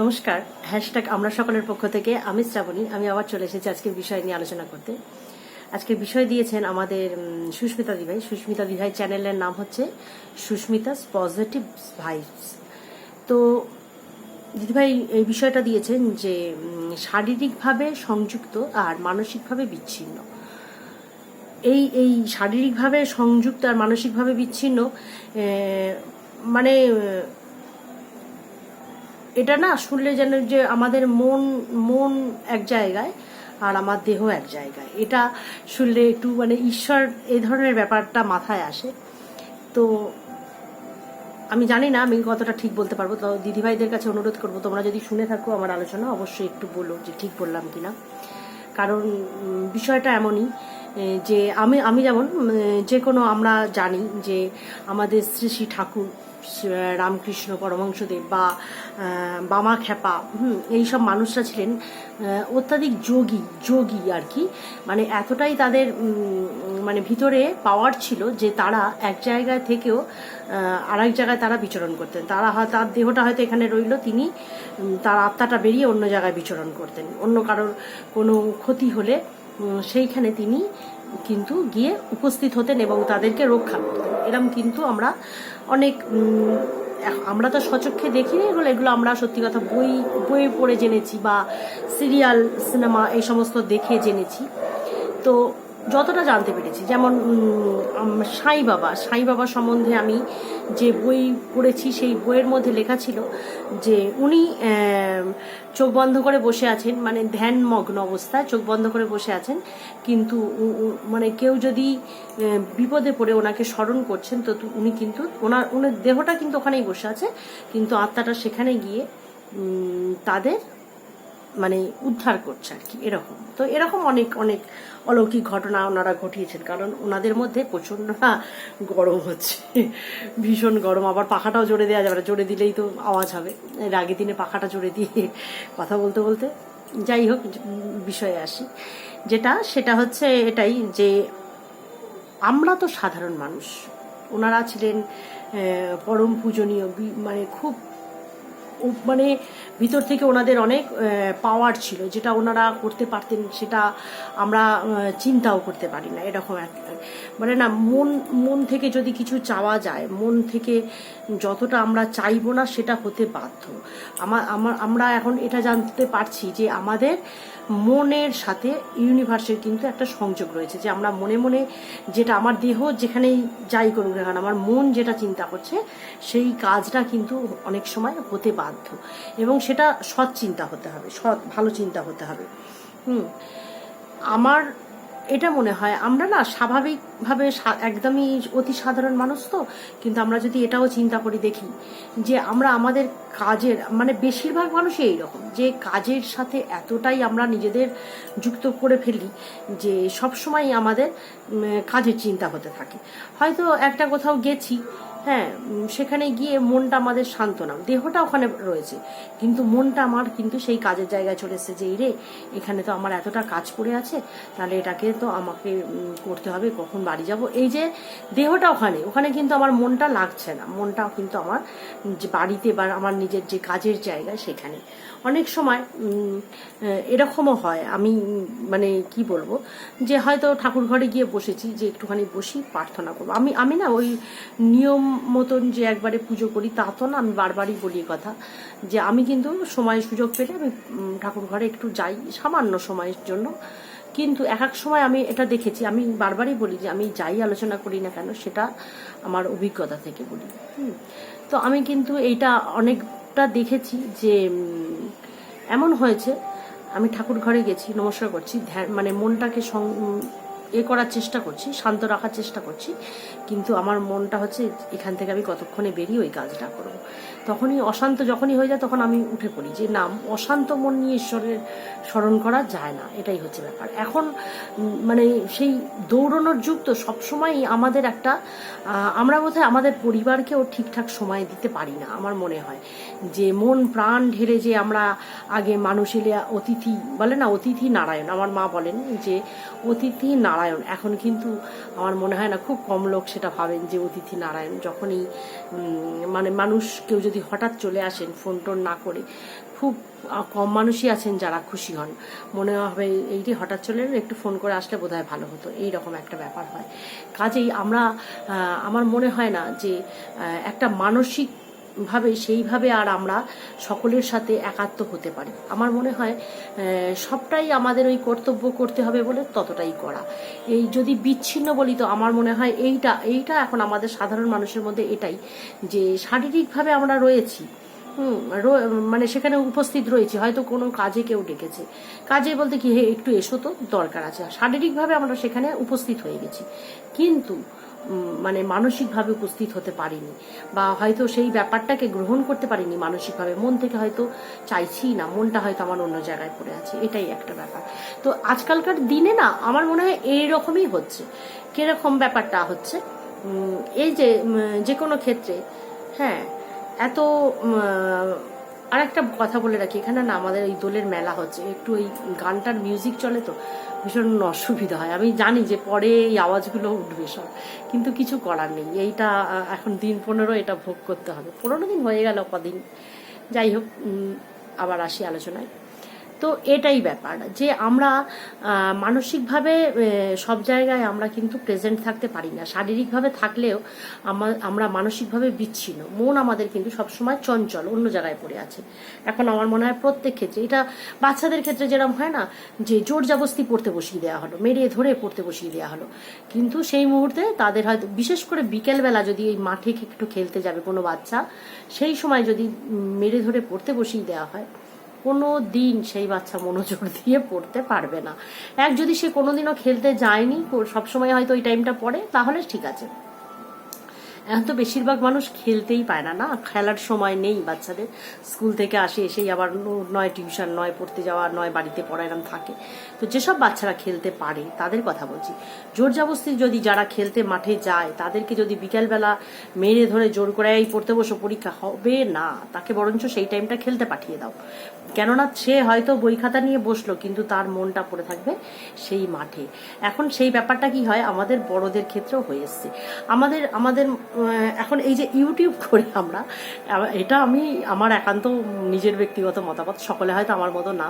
নমস্কার হ্যাশট্যাগ আমরা সকলের পক্ষ থেকে, আমি শ্রাবণী, আমি আবার চলে এসেছি আজকের বিষয় নিয়ে আলোচনা করতে। আজকের বিষয় দিয়েছেন আমাদের সুস্মিতা দিভাই। সুস্মিতা দিভাই চ্যানেলের নাম হচ্ছে সুস্মিতাস পজিটিভ ভাইবস তো দিদিভাই, এই বিষয়টা দিয়েছেন যে শারীরিকভাবে সংযুক্ত আর মানসিকভাবে বিচ্ছিন্ন। এই এই শারীরিকভাবে সংযুক্ত আর মানসিকভাবে বিচ্ছিন্ন মানে এটা না শুনলে যেন যে আমাদের মন মন এক জায়গায় আর আমার দেহ এক জায়গায়। এটা শুনলে একটু মানে ঈশ্বর এই ধরনের ব্যাপারটা মাথায় আসে। তো আমি জানি না আমি কতটা ঠিক বলতে পারব। তো দিদিভাইদের কাছে অনুরোধ করব, তোমরা যদি শুনে থাকো আমার আলোচনা, অবশ্যই একটু বলো যে ঠিক বললাম কিনা। কারণ বিষয়টা এমনই যে আমি আমি যেমন যে কোনো আমরা জানি যে আমাদের শ্রী শ্রী ঠাকুর রামকৃষ্ণ পরমহংসদেব বা বামা খ্যাপা, হুম, এইসব মানুষরা ছিলেন অত্যাধিক যোগী যোগী আর কি। মানে এতটাই তাদের মানে ভিতরে পাওয়ার ছিল যে তারা এক জায়গায় থেকেও আর এক জায়গায় তারা বিচরণ করতেন। তারা তার দেহটা হয়তো এখানে রইল, তিনি তার আত্মাটা বেরিয়ে অন্য জায়গায় বিচরণ করতেন। অন্য কারোর কোনো ক্ষতি হলে সেইখানে তিনি কিন্তু গিয়ে উপস্থিত হতেন এবং তাদেরকে রক্ষা করতেন। এরম কিন্তু আমরা অনেক আমরা তো সচক্ষে দেখিনি এগুলো। এগুলো আমরা সত্যি কথা বই বই পড়ে জেনেছি বা সিরিয়াল, সিনেমা এই সমস্ত দেখে জেনেছি। তো যতটা জানতে পেরেছি, যেমন সাই বাবা সাই বাবা সম্বন্ধে আমি যে বই পড়েছি, সেই বইয়ের মধ্যে লেখা ছিল যে উনি চোখ বন্ধ করে বসে আছেন মানে ধ্যানমগ্ন অবস্থায় চোখ বন্ধ করে বসে আছেন, কিন্তু মানে কেউ যদি বিপদে পড়ে ওনাকে স্মরণ করছেন, তো উনি কিন্তু ওনার ওনার দেহটা কিন্তু ওখানেই বসে আছে, কিন্তু আত্মাটা সেখানে গিয়ে তাদের মানে উদ্ধার করছে আর কি, এরকম। তো এরকম অনেক অনেক অলৌকিক ঘটনা ওনারা ঘটিয়েছেন, কারণ ওনাদের মধ্যে প্রচণ্ড না গরম হচ্ছে, ভীষণ গরম। আবার পাখাটাও জোরে দেওয়া যাবে জোরে দিলেই তো আওয়াজ হবে। এর আগের দিনে পাখাটা জোরে দিয়ে কথা বলতে বলতে যাই হোক, বিষয়ে আসি। যেটা, সেটা হচ্ছে এটাই যে আমরা তো সাধারণ মানুষ। ওনারা ছিলেন পরম পূজনীয় মানে খুব মানে ভিতর থেকে ওনাদের অনেক পাওয়ার ছিল, যেটা ওনারা করতে পারতেন, সেটা আমরা চিন্তাও করতে পারি না, এরকম মানে না, মন মন থেকে যদি কিছু চাওয়া যায়, মন থেকে যতটা আমরা চাইব না, সেটা হতে বাধ্য। আমার আমার আমরা এখন এটা জানতে পারছি যে আমাদের মনের সাথে ইউনিভার্সের কিন্তু একটা সংযোগ রয়েছে যে আমরা মনে মনে যেটা আমার দেহ যেখানেই যাই করুক না আমার মন যেটা চিন্তা করছে, সেই কাজটা কিন্তু অনেক সময় হতে বাধ্য। এবং সেটা সৎ চিন্তা হতে হবে, সৎ, ভালো চিন্তা হতে হবে। হুম। আমার এটা মনে হয়, আমরা না স্বাভাবিকভাবে একদমই অতি সাধারণ মানুষ তো, কিন্তু আমরা যদি এটাও চিন্তা করি দেখি যে আমরা আমাদের কাজের মানে বেশিরভাগ মানুষই এইরকম, যে কাজের সাথে এতটাই আমরা নিজেদের যুক্ত করে ফেলি যে সবসময় আমাদের কাজের চিন্তা হতে থাকে। হয়তো একটা কোথাও গেছি হ্যাঁ সেখানে গিয়ে মনটা আমাদের শান্ত নাম দেহটা ওখানে রয়েছে। কিন্তু মনটা আমার কিন্তু সেই কাজের জায়গায় চলে এসেছে যে রে এখানে তো আমার এতটা কাজ পড়ে আছে, তাহলে এটাকে তো আমাকে করতে হবে, কখন বাড়ি যাব? এই যে দেহটা ওখানে ওখানে কিন্তু আমার মনটা লাগছে না। মনটা কিন্তু আমার যে বাড়িতে বা আমার নিজের যে কাজের জায়গা সেখানে। অনেক সময় এরকমও হয়। আমি মানে কি বলব? যে হয়তো ঠাকুর ঘরে গিয়ে বসেছি, যে একটুখানি বসি, প্রার্থনা করব। আমি আমি না ওই নিয়ম মতন যে একবারে পুজো করি, তা তো না, আমি বারবারই বলি কথা। যে আমি কিন্তু সময় সুযোগ পেলে আমি ঠাকুর ঘরে একটু যাই, সামান্য সময়ের জন্য। কিন্তু এক এক সময় আমি এটা দেখেছি, আমি বারবারই বলি যে আমি যাই আলোচনা করি না কেন, সেটা আমার অভিজ্ঞতা থেকে বলি। তো আমি কিন্তু এইটা অনেকটা দেখেছি যে এমন হয়েছে আমি ঠাকুর ঘরে গেছি নমস্কার করছি ধ্যান মানে মনটাকে এ করার চেষ্টা করছি, শান্ত রাখার চেষ্টা করছি। কিন্তু আমার মনটা হচ্ছে, এখান থেকে আমি কতক্ষণে বেরিয়ে ওই কাজটা করব। তখনই অশান্ত যখনই হয়ে যায়, তখন আমি উঠে পড়ি যে নাম অশান্ত মন নিয়ে ঈশ্বরের স্মরণ করা যায় না। এটাই হচ্ছে ব্যাপার। এখন মানে সেই দৌড়নোর যুগ তো সবসময়ই আমাদের একটা আমরা বোধহয় আমাদের পরিবারকেও ঠিকঠাক সময় দিতে পারি না, আমার মনে হয়। যে মন প্রাণ ঢেলে যে আমরা আগে মানুষ অতিথি, বলে না, অতিথি নারায়ণ, আমার মা বলেন যে, অতিথি নারায়ণ এখন কিন্তু আমার মনে হয় না, খুব কম লোক সেটা ভাবেন যে অতিথি নারায়ণ। যখনই মানে মানুষ কেউ যদি হঠাৎ চলে আসেন ফোন টোন না করে, খুব কম মানুষই আছেন যারা খুশি হন। মনে হবে এইটি হঠাৎ চলে একটু ফোন করে আসলে বোধহয় ভালো হতো। এই রকম একটা ব্যাপার হয়। কাজেই আমরা আমার মনে হয় না যে একটা মানসিক ভাবে, সেইভাবে আর আমরা সকলের সাথে একাত্ম হতে পারি। আমার মনে হয় সবটাই আমাদের ওই কর্তব্য করতে হবে বলে ততটাই করা। এই যদি বিচ্ছিন্ন বলি তো আমার মনে হয় এইটা এইটা এখন আমাদের সাধারণ মানুষের মধ্যে এটাই যে শারীরিকভাবে আমরা রয়েছি মানে সেখানে উপস্থিত রয়েছে, হয়তো কোনো কাজে কেউ ডেকেছে। কাজে বলতে কি, হে, একটু এসো তো, দরকার আছে। শারীরিকভাবে আমরা সেখানে উপস্থিত হয়ে গেছি। কিন্তু মানে মানসিকভাবে উপস্থিত হতে পারিনি বা হয়তো সেই ব্যাপারটাকে গ্রহণ করতে পারিনি মানসিকভাবে। মন থেকে হয়তো চাইছি না, মনটা হয়তো আমার অন্য জায়গায় পড়ে আছে, এটাই একটা ব্যাপার। তো আজকালকার দিনে না, আমার মনে হয় এই রকমই হচ্ছে। কীরকম ব্যাপারটা হচ্ছে? এই যে যে কোনো ক্ষেত্রে হ্যাঁ এত আর একটা কথা বলে রাখি। এখানে না আমাদের এই দোলের মেলা হচ্ছে, একটু ওই গানটার মিউজিক চলে তো ভীষণ অসুবিধা হয়। আমি জানি যে পরে এই আওয়াজগুলো উঠবে সব। কিন্তু কিছু করার নেই। এইটা এখন দিন পনেরো এটা ভোগ করতে হবে। পনেরো দিন হয়ে গেল কদিন। যাই হোক আবার আসি আলোচনায়। তো এটাই ব্যাপার যে আমরা মানসিকভাবে সব জায়গায় আমরা কিন্তু প্রেজেন্ট থাকতে পারি না। শারীরিকভাবে থাকলেও আমরা মানসিকভাবে বিচ্ছিন্ন। মন আমাদের কিন্তু সবসময় চঞ্চল, অন্য জায়গায় পড়ে আছে। এখন আমার মনে হয় প্রত্যেক ক্ষেত্রে, এটা বাচ্চাদের ক্ষেত্রে যেরকম হয় না, যে জোর জাবস্তি পড়তে বসিয়ে দেওয়া হলো, মেরে ধরে পড়তে বসিয়ে দেওয়া হলো। কিন্তু সেই মুহূর্তে তাদের হয়তো, বিশেষ করে বিকেলবেলা যদি এই মাঠে একটু খেলতে যাবে কোনো বাচ্চা, সেই সময় যদি মেরে ধরে পড়তে বসিয়ে দেওয়া হয় কোনো দিন সেই বাচ্চা মনোযোগ দিয়ে পড়তে পারবে না। এক যদি সে কোনোদিনও খেলতে যায়নি, সবসময় হয়তো ওই টাইমটা পড়ে, তাহলে ঠিক আছে। এখন তো বেশিরভাগ মানুষ খেলতেই পায় না না? খেলার সময় নেই বাচ্চাদের। স্কুল থেকে আসে, এসেই আবার নয় টিউশন নয় পড়তে যাওয়া, নয় বাড়িতে পড়া এরম থাকে। তো যেসব বাচ্চারা খেলতে পারে, তাদের কথা বলছি। জোর জবস্তি যদি যারা খেলতে মাঠে যায়, তাদেরকে যদি বিকেলবেলা মেরে ধরে জোর করে এই পড়তে বসো, পরীক্ষা হবে না, তাকে বরঞ্চ সেই টাইমটা খেলতে পাঠিয়ে দাও। কেননা সে হয়তো বই খাতা নিয়ে বসল, কিন্তু তার মনটা পড়ে থাকবে সেই মাঠে। এখন সেই ব্যাপারটা কি হয়? আমাদের বড়দের ক্ষেত্রেও হয়ে এসছে। আমাদের আমাদের এখন এই যে ইউটিউব করে আমরা এটা আমি আমার একান্ত নিজের ব্যক্তিগত মতামত, সকলে হয়তো আমার মতো না।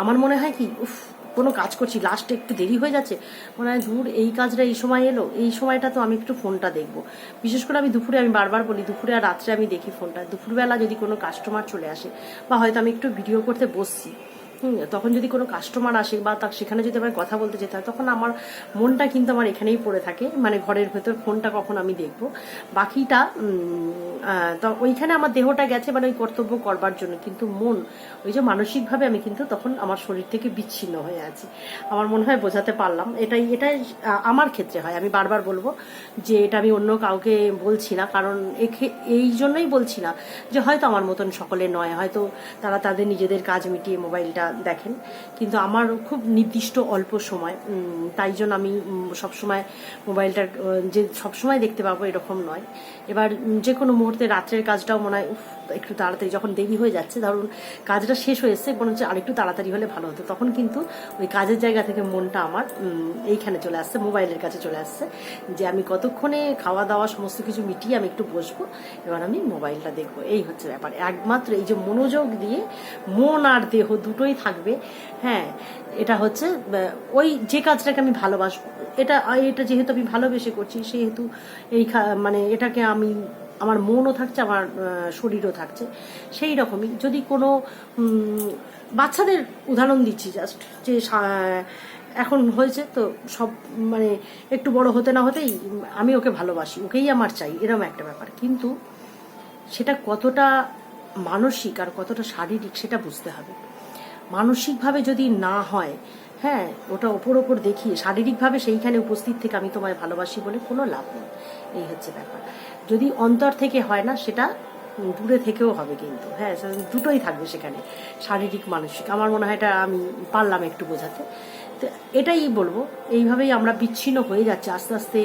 আমার মনে হয় কি, উফ কোনো কাজ করছি লাস্টে একটু দেরি হয়ে যাচ্ছে। মনে হয় দূর এই কাজটা এই সময় এলো, এই সময়টা তো আমি একটু ফোনটা দেখব। বিশেষ করে আমি দুপুরে আমি বারবার বলি, দুপুরে আর রাত্রে আমি দেখি ফোনটা দুপুরবেলা যদি কোনো কাস্টমার চলে আসে, বা হয়তো আমি একটু ভিডিও করতে বসছি তখন যদি কোনো কাস্টমার আসে বা তার সেখানে যদি আমার কথা বলতে যেতে হয়, তখন আমার মনটা কিন্তু আমার এখানেই পড়ে থাকে। মানে ঘরের ভেতর ফোনটা কখন আমি দেখব। বাকিটা তো ওইখানে আমার দেহটা গেছে মানে ওই কর্তব্য করবার জন্য। কিন্তু মন, ওই যে মানসিকভাবে আমি কিন্তু তখন আমার শরীর থেকে বিচ্ছিন্ন হয়ে আছি। আমার মনে হয় বোঝাতে পারলাম। এটাই এটাই আমার ক্ষেত্রে হয়। আমি বারবার বলব যে এটা আমি অন্য কাউকে বলছি না। কারণ এই জন্যই বলছি না যে হয়তো আমার মতন সকলে নয়। হয়তো তারা তাদের নিজেদের কাজ মিটিয়ে মোবাইলটা দেখেন। কিন্তু আমার খুব নির্দিষ্ট অল্প সময় তাই জন্য আমি সবসময় মোবাইলটা যে সবসময় দেখতে পাবো এরকম নয়। এবার যে কোনো মুহূর্তে রাত্রের কাজটাও মনে হয় একটু তাড়াতাড়ি যখন দেরি হয়ে যাচ্ছে, ধরুন কাজটা শেষ হয়েছে মনে হচ্ছে আরেকটু তাড়াতাড়ি হলে ভালো হতো। তখন কিন্তু ওই কাজের জায়গা থেকে মনটা আমার এইখানে চলে আসছে, মোবাইলের কাছে চলে আসছে, যে আমি কতক্ষণে খাওয়া দাওয়া সমস্ত কিছু মিটিয়ে আমি একটু বসবো, এবার আমি মোবাইলটা দেখব। এই হচ্ছে ব্যাপার। একমাত্র এই যে মনোযোগ দিয়ে মন আর দেহ দুটোই থাকবে হ্যাঁ এটা হচ্ছে ওই যে কাজটাকে আমি ভালোবাসবো। এটা এটা যেহেতু আমি ভালোবেসে করছি, সেহেতু এই মানে এটাকে আমি আমার মনও থাকছে, আমার শরীরও থাকছে। সেই রকমই যদি কোনো বাচ্চাদের উদাহরণ দিচ্ছি জাস্ট যে এখন হয়েছে তো সব মানে একটু বড় হতে না হতেই আমি ওকে ভালোবাসি, ওকেই আমার চাই এরকম একটা ব্যাপার। কিন্তু সেটা কতটা মানসিক আর কতটা শারীরিক সেটা বুঝতে হবে। মানসিকভাবে যদি না হয় হ্যাঁ ওটা ওপর ওপর দেখিয়ে শারীরিকভাবে সেইখানে উপস্থিত থেকে আমি তোমায় ভালোবাসি বলে কোনো লাভ নেই। এই হচ্ছে ব্যাপার। যদি অন্তর থেকে হয় না, সেটা দূরে থেকেও হবে কিন্তু। হ্যাঁ দুটোই থাকবে সেখানে, শারীরিক, মানসিক। আমার মনে হয় এটা আমি পারলাম একটু বোঝাতে। তো এটাই বলব, এইভাবেই আমরা বিচ্ছিন্ন হয়ে যাচ্ছে। আস্তে আস্তে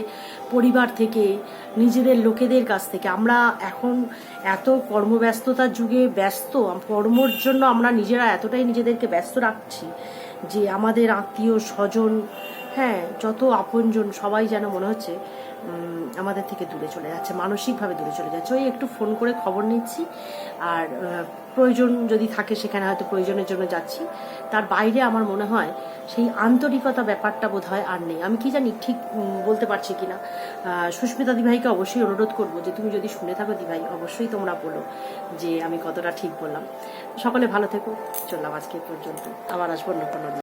পরিবার থেকে, নিজেদের লোকেদের কাছ থেকে। আমরা এখন এত কর্মব্যস্ততার যুগে ব্যস্ত। কর্মর জন্য আমরা নিজেরা এতটাই নিজেদেরকে ব্যস্ত রাখছি যে আমাদের আত্মীয় স্বজন হ্যাঁ যত আপনজন, সবাই যেন মনে হচ্ছে আমাদের থেকে দূরে চলে যাচ্ছে, মানসিকভাবে দূরে চলে যাচ্ছে। ওই একটু ফোন করে খবর নিচ্ছি, আর প্রয়োজন যদি থাকে সেখানে হয়তো প্রয়োজনের জন্য যাচ্ছি। তার বাইরে আমার মনে হয় সেই আন্তরিকতা ব্যাপারটা বোধ হয় আর নেই। আমি কি জানি ঠিক বলতে পারছি কিনা। সুস্মিতা দিভাইকে অবশ্যই অনুরোধ করব যে তুমি যদি শুনে থাকো দিভাই, অবশ্যই তোমরা বলো যে আমি কতটা ঠিক বললাম। সকলে ভালো থেকো। চললাম আজকে পর্যন্ত। আবার আসব অন্য কোনো।